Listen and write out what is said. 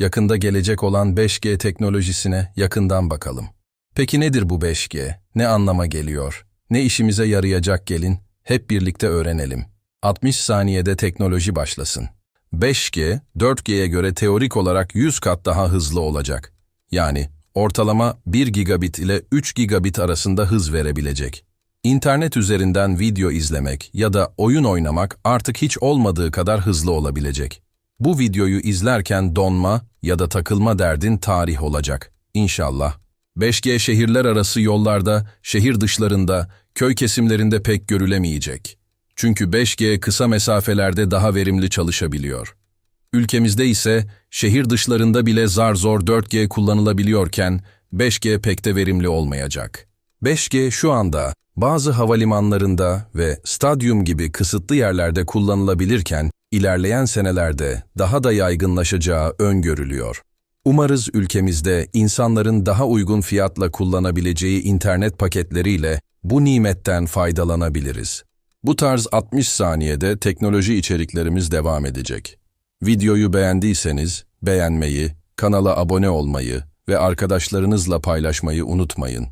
yakında gelecek olan 5G teknolojisine yakından bakalım. Peki nedir bu 5G? Ne anlama geliyor? Ne işimize yarayacak gelin? Hep birlikte öğrenelim. 60 saniyede teknoloji başlasın. 5G, 4G'ye göre teorik olarak 100 kat daha hızlı olacak. Yani ortalama 1 gigabit ile 3 gigabit arasında hız verebilecek. İnternet üzerinden video izlemek ya da oyun oynamak artık hiç olmadığı kadar hızlı olabilecek. Bu videoyu izlerken donma ya da takılma derdin tarih olacak. İnşallah. 5G şehirler arası yollarda, şehir dışlarında, köy kesimlerinde pek görülemeyecek. Çünkü 5G kısa mesafelerde daha verimli çalışabiliyor. Ülkemizde ise şehir dışlarında bile zar zor 4G kullanılabiliyorken 5G pek de verimli olmayacak. 5G şu anda bazı havalimanlarında ve stadyum gibi kısıtlı yerlerde kullanılabilirken ilerleyen senelerde daha da yaygınlaşacağı öngörülüyor. Umarız ülkemizde insanların daha uygun fiyatla kullanabileceği internet paketleriyle bu nimetten faydalanabiliriz. Bu tarz 60 saniyede teknoloji içeriklerimiz devam edecek. Videoyu beğendiyseniz beğenmeyi, kanala abone olmayı ve arkadaşlarınızla paylaşmayı unutmayın.